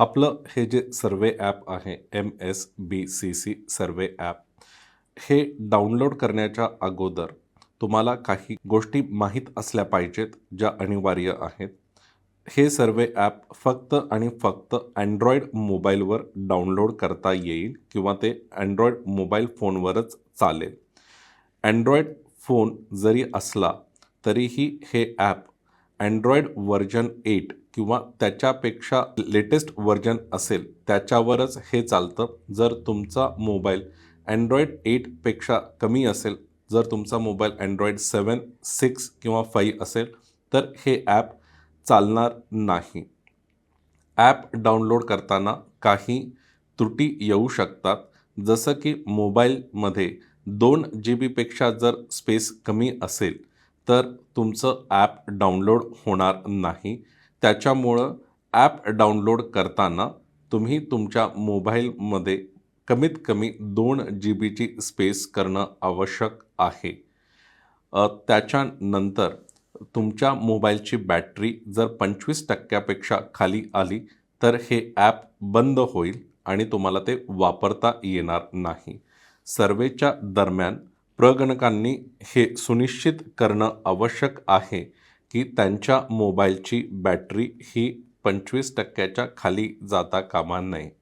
आपलं हे जे सर्वे ॲप आहे M S B C C survey app हे डाउनलोड करण्याच्या अगोदर तुम्हाला काही गोष्टी माहीत असल्या पाहिजेत ज्या अनिवार्य आहेत. हे सर्वे ॲप फक्त आणि फक्त अँड्रॉईड मोबाईलवर डाउनलोड करता येईल किंवा ते अँड्रॉईड मोबाईल फोनवरच चालेल. अँड्रॉईड फोन जरी असला तरीही हे ॲप अँड्रॉईड व्हर्जन एट किंवा त्याच्यापेक्षा लेटेस्ट व्हर्जन असेल त्याच्यावरच हे चालतं. जर तुमचा मोबाईल अँड्रॉईड एटपेक्षा कमी असेल जर तुमचा मोबाईल अँड्रॉईड सेवन सिक्स किंवा फाईव्ह असेल तर हे ॲप चालणार नाही. ॲप डाउनलोड करताना काही त्रुटी येऊ शकतात. जसं की मोबाईलमध्ये दोन जी बीपेक्षा जर स्पेस कमी असेल तर तुमचं ॲप डाउनलोड होणार नाही. त्याच्यामुळं ॲप डाउनलोड करताना तुम्ही तुमच्या मोबाईलमध्ये कमीत कमी दोन जी बीची स्पेस करणं आवश्यक आहे. त्याच्यानंतर तुमच्या मोबाईलची बॅटरी जर पंचवीस टक्क्यापेक्षा खाली आली तर हे ॲप बंद होईल आणि तुम्हाला ते वापरता येणार नाही. सर्वेच्या दरम्यान प्रगणकांनी हे सुनिश्चित करणं आवश्यक आहे की त्यांच्या मोबाईलची बॅटरी ही पंचवीस टक्क्याच्या खाली जाता कामा नये.